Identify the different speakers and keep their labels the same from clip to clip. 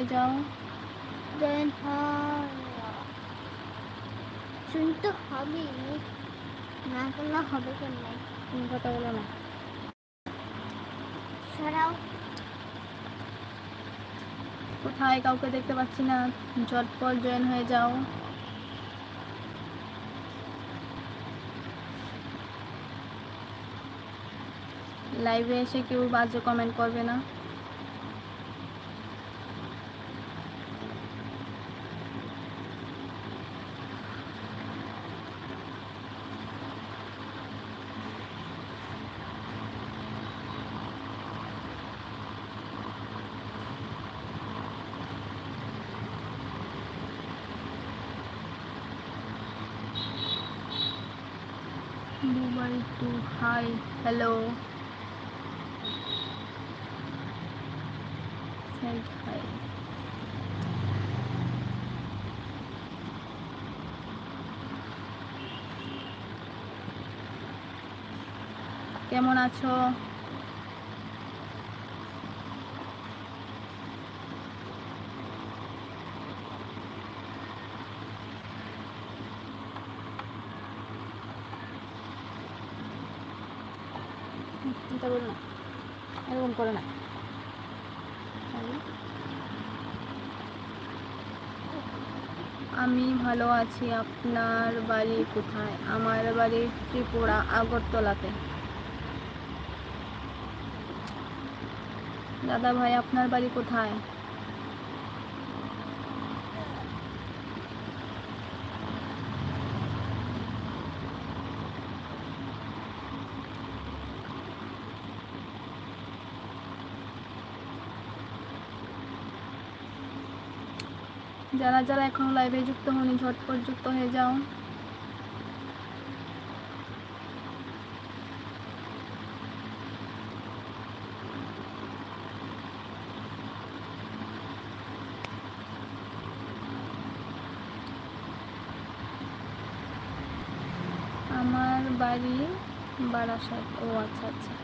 Speaker 1: হয়ে যাও
Speaker 2: জয়েন শুনতে হবে না করলে হবে কেন?
Speaker 1: তুমি কথা বলো না।
Speaker 2: সরাও।
Speaker 1: কোথায় কাউকে দেখতে পাচ্ছি না। ঝটপট জয়েন হয়ে যাও। লাইভে এসে কেউ বাজে কমেন্ট করবে না। হাই হ্যালো সাইড হাই কেমন আছো? বলো না। এরকম করো না। আমি ভালো আছি, আপনার বাড়ি কোথায়? আমার বাড়ি ত্রিপুরা, আগরতলাতে। দাদা ভাই, আপনার বাড়ি কোথায়? যারা যারা এখনও লাইভে যুক্ত হয়নি ঝটপট যুক্ত হয়ে যাও। আমার বাড়ি বারাসাত। ও আচ্ছা আচ্ছা।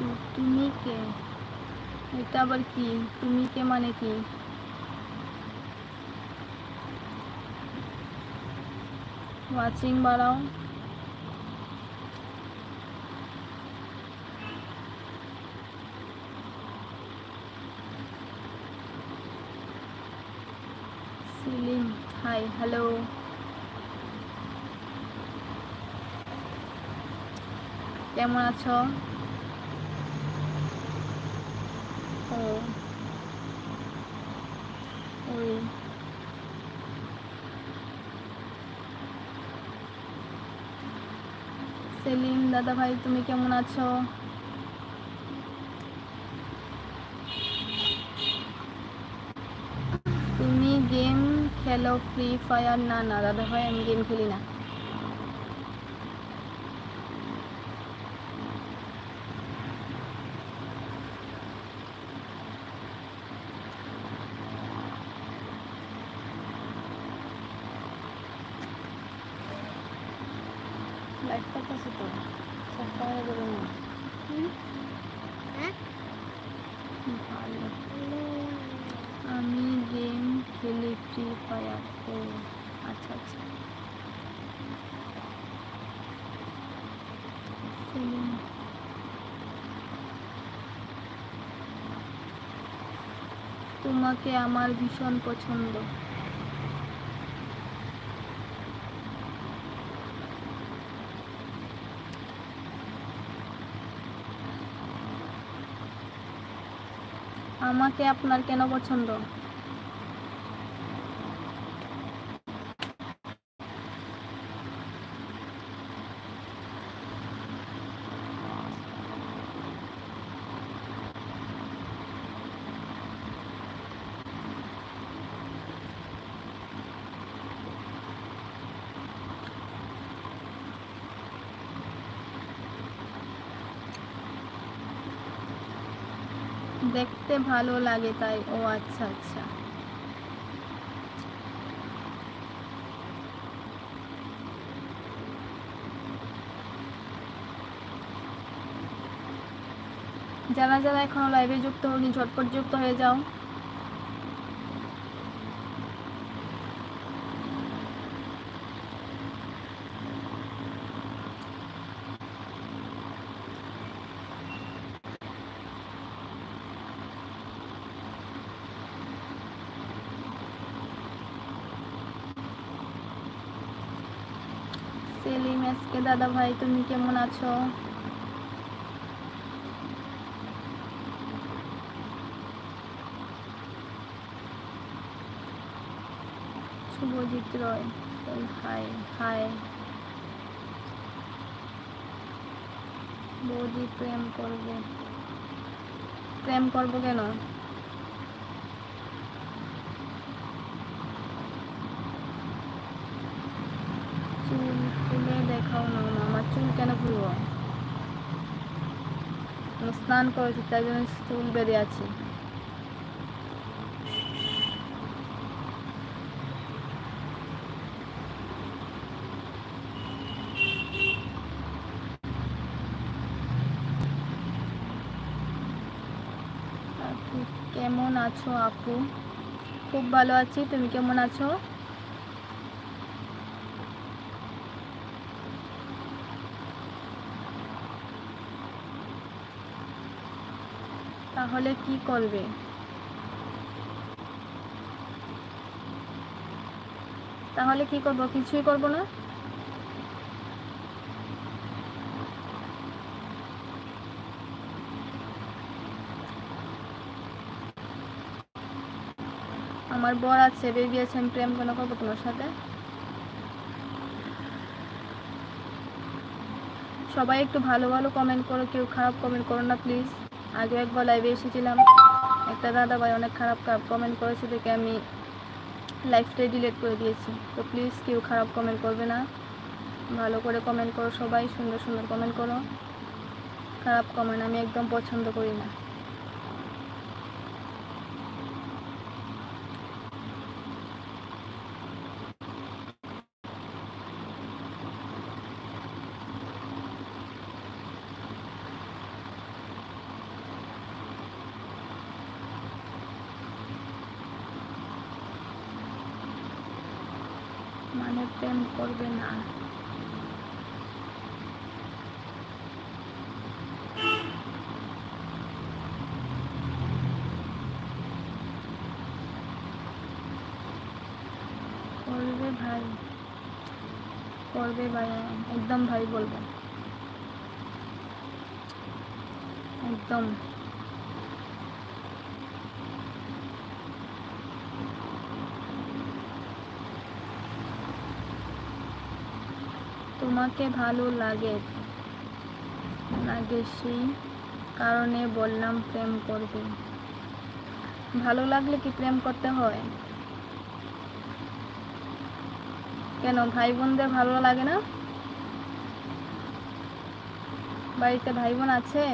Speaker 1: মিজু তুমি কে? এটা আবার কি? তুমি কে মানে কি? ওয়াচিং বাড়াও সিলিম হাই হ্যালো কেমন আছো ও ওই সেলিম দাদা ভাই তুমি কেমন আছো? তুমি গেম খেলো ফ্রি ফায়ার না না দাদা ভাই আমি গেম খেলি না লাইভ করতেছি তো সপ্তাহে বলে না
Speaker 2: হ্যাঁ
Speaker 1: ভালো আমি গেম খেলি ফ্রি ফায়ার ও আচ্ছা আচ্ছা। তোমাকে আমার ভীষণ পছন্দ। আমাকে আপনার কেন পছন্দ? দেখতে ভালো লাগে তাই, ও আচ্ছা আচ্ছা। যারা যারা এখনও লাইভে যুক্ত হয়নি, ঝটপট যুক্ত হয়ে যাও সেলিম এসকে দাদা ভাই তুমি কেমন আছো? শুভজিৎ রয় হাই হাই বৌদি প্রেম করবে। প্রেম করব কেন? খুলে দেখাও না আমার চুল কেন খুলবো স্নান করেছি, তাই জন্য চুল বেঁধে আছে। কেমন আছো আপু? খুব ভালো আছি, তুমি কেমন আছো? তাহলে কি করবে? তাহলে কি করব? কিছুই করব না? আমার বর আছে, বেবি আছে, আমি প্রেম কেন করব তোমার সাথে? সবাই একটু ভালো ভালো কমেন্ট করো, কেউ খারাপ কমেন্ট করো না প্লিজ আগে একবার লাইভে এসেছিলাম। একটা দাদা ভাই অনেক খারাপ খারাপ কমেন্ট করেছে দেখে আমি লাইভটাই ডিলেট করে দিয়েছি। তো প্লিজ কেউ খারাপ কমেন্ট করবে না। ভালো করে কমেন্ট করো সবাই, সুন্দর সুন্দর কমেন্ট করো। খারাপ কমেন্ট আমি একদম পছন্দ করি না মানে প্রেম করবে না। করবে ভাই। করবে ভাই একদম ভাই বলবে। একদম। তোমাকে ভালো লাগে লাগে সেই কারণে বললাম প্রেম করবে। ভালো লাগলে কি প্রেম করতে হয়? কেন ভাই বোনদের ভালো লাগে না? বাড়িতে ভাই বোন আছে?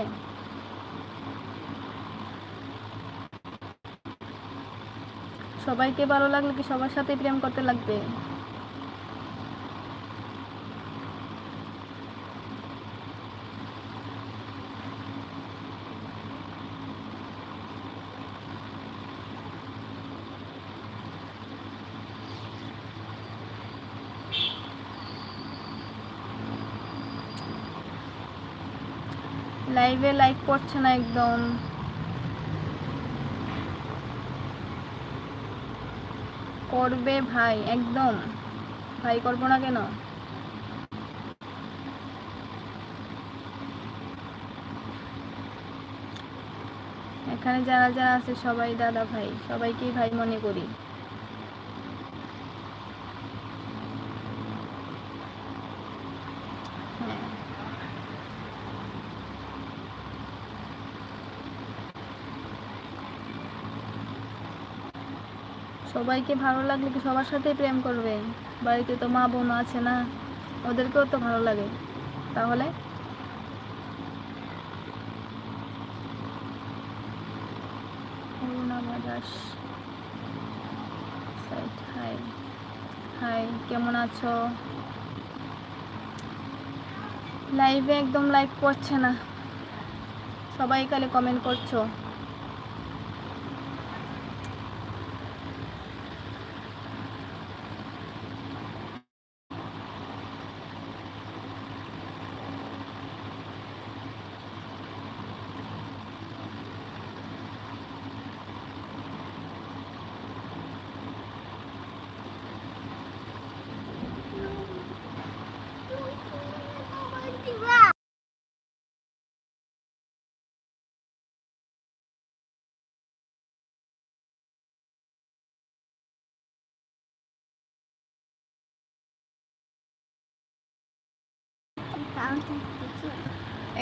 Speaker 1: সবাইকে ভালো লাগলে কি সবার সাথে প্রেম করতে লাগবে? লাইভে লাইক করছে না একদম। করবে ভাই, একদম। ভাই করব না কেন? এখানে যারা যারা আছে সবাই দাদা ভাই, সবাইকেই ভাই মনে করি। সবাইকে ভালো লাগলে কি সবার সাথেই প্রেম করবে? বাড়িতে তো মা বোন আছে না, ওদেরকেও তো ভালো লাগে। তাহলে? হাই। হাই, কেমন আছো? লাইভে একদম লাইভ করছে না। সবাই কালে কমেন্ট করছ।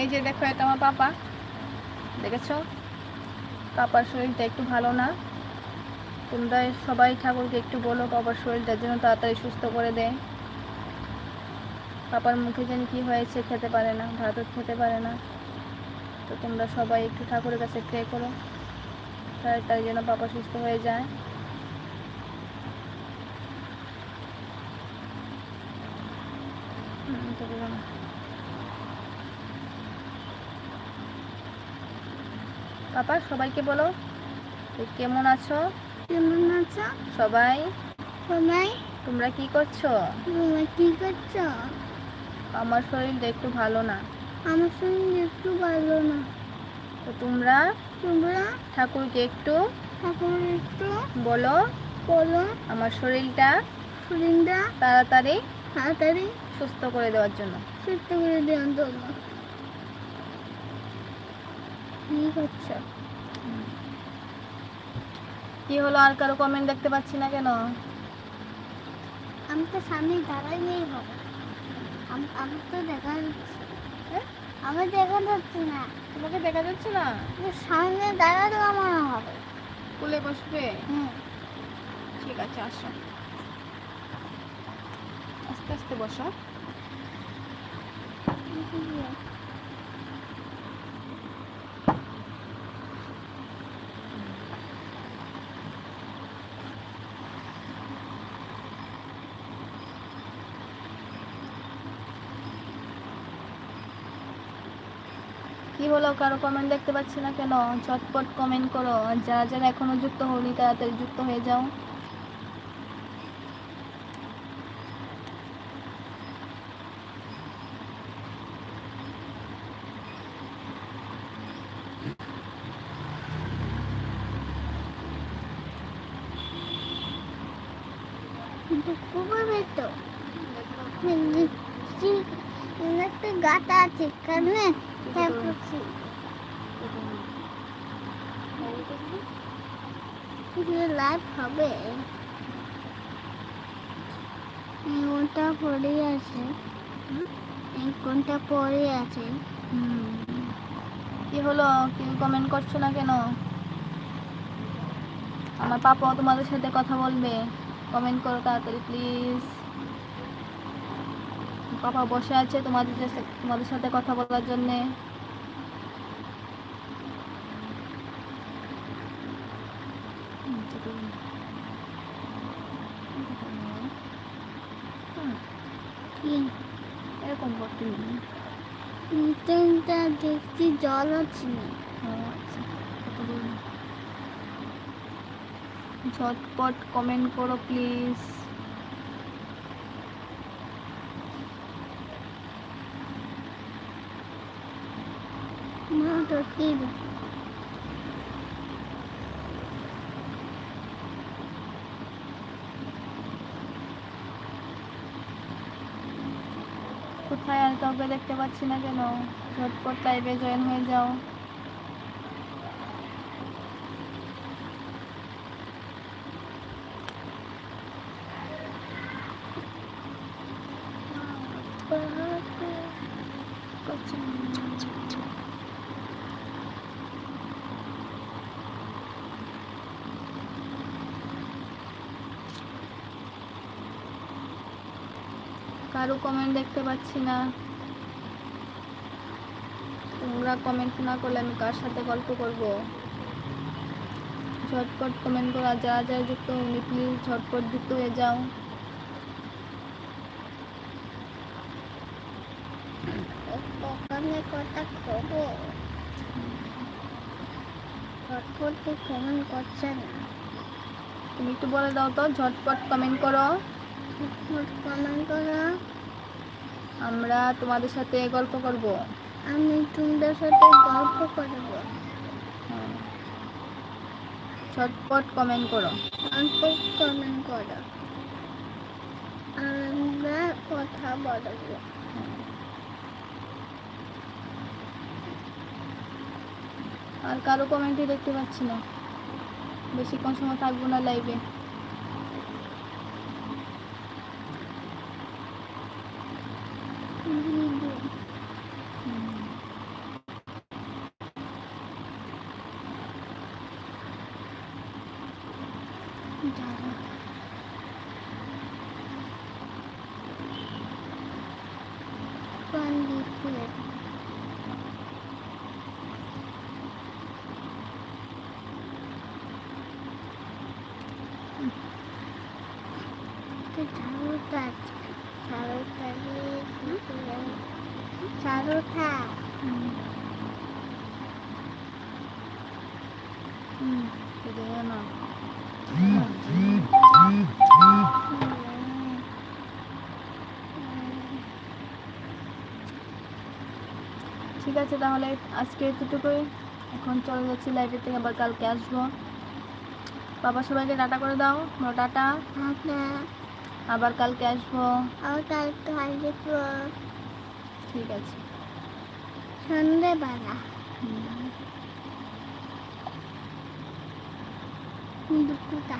Speaker 1: এই যে দেখো, এটা আমার পাপা। দেখেছ? পাপার শরীরটা একটু ভালো না। তোমরা সবাই ঠাকুরকে একটু বলো, পাপার শরীরটা যেন তাড়াতাড়ি সুস্থ করে দেয়। পাপার মুখে যেন কি হয়েছে খেতে পারে না, ভাতও খেতে পারে না। তো তোমরা সবাই একটু ঠাকুরের কাছে প্রে করো। তাড়াতাড়ি যেন পাপা সুস্থ হয়ে যায়। তো পাপা সবাইকে বলো কেমন আছো?
Speaker 2: কেমন আছো?
Speaker 1: সবাই?
Speaker 2: সবাই?
Speaker 1: তোমরা কি করছ?
Speaker 2: তোমরা কি করছ?
Speaker 1: আমার শরীরটা একটু ভালো না।
Speaker 2: আমার শরীর একটু ভালো না।
Speaker 1: তো তোমরা?
Speaker 2: তোমরা?
Speaker 1: ঠাকুরকে একটু
Speaker 2: ঠাকুর একটু
Speaker 1: বলো
Speaker 2: বলো।
Speaker 1: আমার শরীরটা
Speaker 2: শরীরটা
Speaker 1: তাড়াতাড়ি
Speaker 2: তাড়াতাড়ি
Speaker 1: সুস্থ করে দেওয়ার জন্য।
Speaker 2: সুস্থ করে দেওয়ার জন্য। কি করছ
Speaker 1: কি হলো? আর কারও কমেন্ট দেখতে পাচ্ছি না কেন?
Speaker 2: আমি তো সামনে দাঁড়াইলেই হবে। আম- তো দেখা যাচ্ছে।
Speaker 1: হ্যাঁ?
Speaker 2: আমার দেখা যাচ্ছে না।
Speaker 1: তোমাকে দেখা যাচ্ছে না?
Speaker 2: সামনে দাঁড়ালে আমার হবে।
Speaker 1: কুলে বসবে?
Speaker 2: হুম।
Speaker 1: ঠিক আছে আসো। আস্তে আস্তে বসো। কি হলো? কারও কমেন্ট দেখতে পাচ্ছি না কেন? চটপট কমেন্ট করো। যারা যারা এখনও যুক্ত হওনি, তাড়াতাড়ি যুক্ত হয়ে যাও
Speaker 2: দুঃখ পাবে তো একটা গাটা আছে কারণে করছি লাইভ হবে এই কোনটা পড়ে আছে? কোনটা পড়ে আছে?
Speaker 1: কি হলো? কি কমেন্ট করছ না কেন? আমার পাপা তোমাদের সাথে কথা বলবে। কমেন্ট করো তাড়াতাড়ি প্লিজ পাপা বসে আছে তোমাদের তোমাদের সাথে কথা বলার জন্যে। হুম,
Speaker 2: কি
Speaker 1: এরকম করতে নেই।
Speaker 2: নিচেটা দেখছি জল আছে
Speaker 1: আচ্ছা ঝটপট কমেন্ট করো প্লিজ
Speaker 2: মা তো
Speaker 1: কোথায়? আর কাউকে দেখতে পাচ্ছি না কেন? ঝটপট লাইভে জয়েন হয়ে যাও কারও কমেন্ট দেখতে পাচ্ছি না। তোমরা কমেন্ট না করলে আমি কার সাথে গল্প করব? ঝটপট কমেন্ট করো যারা যারা যুক্ত হয়নি প্লিজ ঝটপট যুক্ত হয়ে যাও।
Speaker 2: কথা খবো ঝটপট তো কমেন্ট করছে
Speaker 1: তুমি একটু বলে দাও তো, ঝটপট কমেন্ট করো।
Speaker 2: কমেন্ট করো।
Speaker 1: আমরা তোমাদের সাথে গল্প করব।
Speaker 2: আমি তোমাদের সাথে গল্প করব।
Speaker 1: হ্যাঁ। ঝটপট কমেন্ট করো।
Speaker 2: অল্প কমেন্ট করো। আমরা কথা বলব।
Speaker 1: আর কারও কমেন্টই দেখতে পাচ্ছি না। বেশিক্ষণ সময় থাকব না লাইভে
Speaker 2: যাব কোন দিকে চারোটা চারোটা চারোটা
Speaker 1: হুম। হুম, এটা না ঠিক আছে তাহলে আজকে এতটুকুই। এখন চলে যাচ্ছি লাইভের থেকে আবার কালকে আসব। বাবা সবাইকে টাটা করে দাও। বলো টাটা। আবার কালকে আসব।
Speaker 2: কালকে আসব।
Speaker 1: ঠিক আছে।
Speaker 2: সন্ধ্যেবেলা। দুপুরটা।